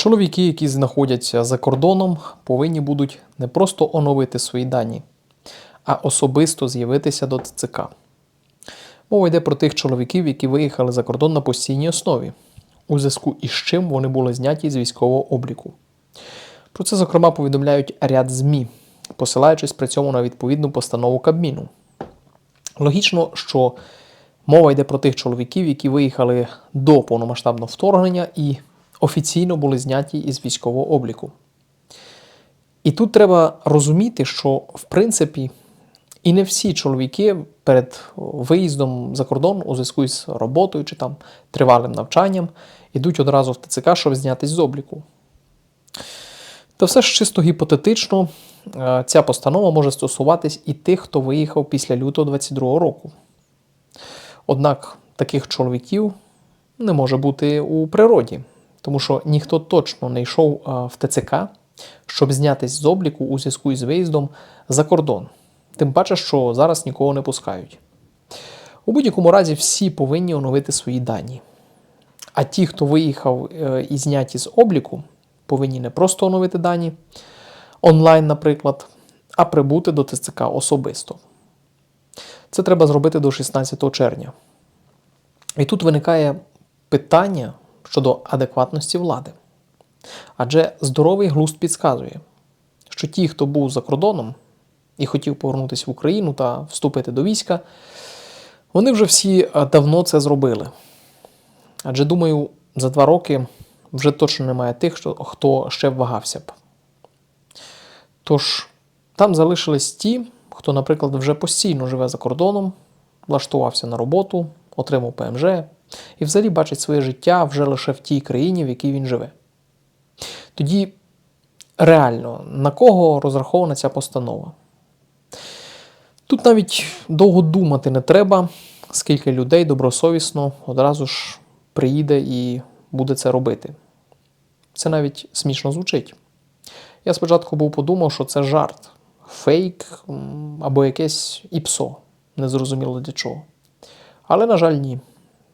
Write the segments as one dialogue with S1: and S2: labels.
S1: Чоловіки, які знаходяться за кордоном, повинні будуть не просто оновити свої дані, а особисто з'явитися до ТЦК. Мова йде про тих чоловіків, які виїхали за кордон на постійній основі, у зв'язку із чим вони були зняті з військового обліку. Про це, зокрема, повідомляють ряд ЗМІ, посилаючись при цьому на відповідну постанову Кабміну. Логічно, що мова йде про тих чоловіків, які виїхали до повномасштабного вторгнення і офіційно були зняті із військового обліку. І тут треба розуміти, що в принципі і не всі чоловіки перед виїздом за кордон у зв'язку з роботою чи там тривалим навчанням йдуть одразу в ТЦК, щоб знятись з обліку. Та все ж чисто гіпотетично, е, ця постанова може стосуватись і тих, хто виїхав після лютого 22 року. Однак таких чоловіків не може бути у природі, тому що ніхто точно не йшов в ТЦК, щоб знятись з обліку у зв'язку із виїздом за кордон. Тим паче, що зараз нікого не пускають. У будь-якому разі всі повинні оновити свої дані. А ті, хто виїхав е, і зняті з обліку, повинні не просто оновити дані онлайн, наприклад, а прибути до ТЦК особисто. Це треба зробити до 16 червня. І тут виникає питання щодо адекватності влади. Адже здоровий глузд підказує, що ті, хто був за кордоном і хотів повернутися в Україну та вступити до війська, вони вже всі е, давно це зробили. Адже думаю, за два роки вже точно немає тих, хто- ще вагався б. Тож там залишились ті, хто, наприклад, вже постійно живе за кордоном, влаштувався на роботу, отримав ПМЖ і взагалі бачить своє життя вже лише в тій країні, в якій він живе. Тоді реально на кого розрахована ця постанова? Тут навіть довго думати не треба, скільки людей добросовісно одразу ж приїде і буде це робити. Це навіть смішно звучить. Я спочатку був подумав, що це жарт, фейк або якесь іпсо, незрозуміло для чого. Але, на жаль, ні.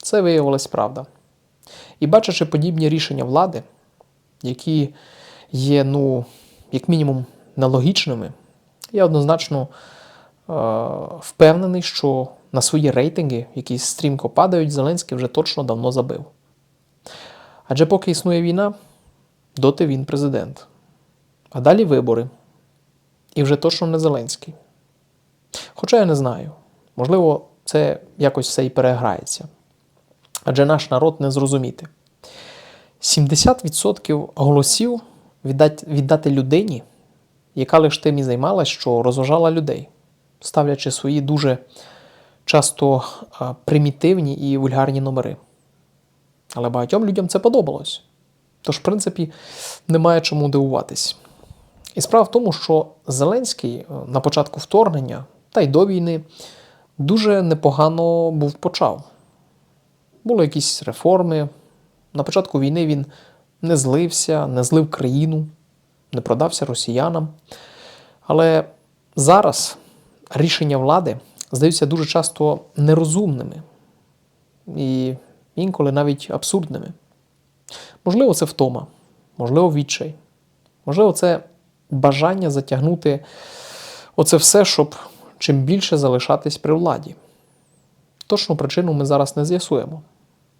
S1: Це виявилась правда. І бачачи подібні рішення влади, які є, ну, як мінімум, нелогічними, я однозначно е, впевнений, що на свої рейтинги, які стрімко падають, Зеленський вже точно давно забив. Адже поки існує війна, доти він президент. А далі вибори. І вже точно не Зеленський. Хоча я не знаю. Можливо, це якось все і переграється. Адже наш народ не зрозуміти. 70% голосів віддати, віддати людині, яка лише тим і займалась, що розважала людей, ставлячи свої дуже часто примітивні і вульгарні номери. Але багатьом людям це подобалось. Тож, в принципі, немає чому дивуватись. І справа в тому, що Зеленський е, на початку вторгнення та й до війни дуже непогано був почав. Були якісь реформи. На початку війни він не злився, не злив країну, не продався росіянам. Але зараз рішення влади здаються дуже часто нерозумними і інколи навіть абсурдними. Можливо, це втома, можливо, відчай, можливо, це бажання затягнути оце все, щоб чим більше залишатись при владі. Точну причину ми зараз не з'ясуємо.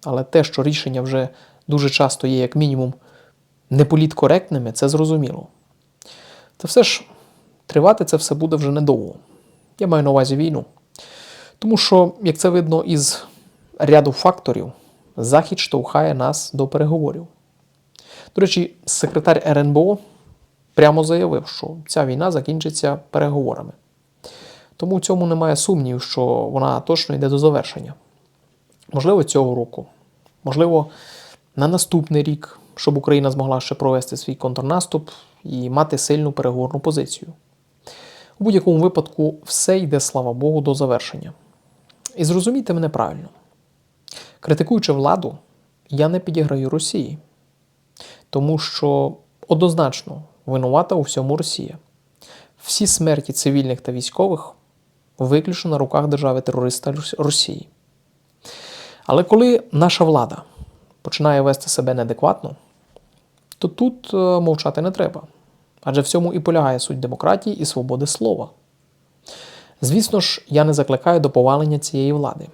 S1: Але те, що рішення вже дуже часто є, як мінімум, неполіткоректними, це зрозуміло. Та все ж тривати це все буде вже недовго. Я маю на увазі війну. Тому що, як це видно із ряду факторів, Захід штовхає нас до переговорів. До речі, секретар РНБО прямо заявив, що ця війна закінчиться переговорами. Тому в цьому немає сумнів, що вона точно йде до завершення. Можливо, цього року, можливо, на наступний рік, щоб Україна змогла ще провести свій контрнаступ і мати сильну переговорну позицію. У будь-якому випадку, все йде, слава Богу, до завершення. І зрозумійте мене правильно. Критикуючи владу, я не підіграю Росії, тому що однозначно винувата у всьому Росія. Всі смерті цивільних та військових виключно на руках держави-терориста Росії. Але коли наша влада починає вести себе неадекватно, то тут е, мовчати не треба. Адже в цьому і полягає суть демократії і свободи слова. Звісно ж, я не закликаю до повалення цієї влади,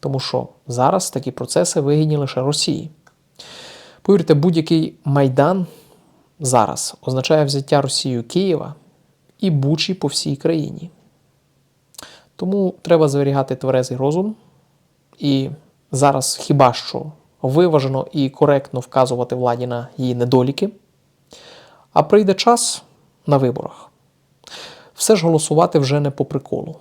S1: тому що зараз такі процеси вигідні лише Росії. Повірте, будь-який майдан зараз означає взяття Росією Києва і Бучі по всій країні. Тому треба зберігати тверезий розум і зараз хіба що виважено і коректно вказувати владі на її недоліки. А прийде час на виборах. Все ж голосувати вже не по приколу.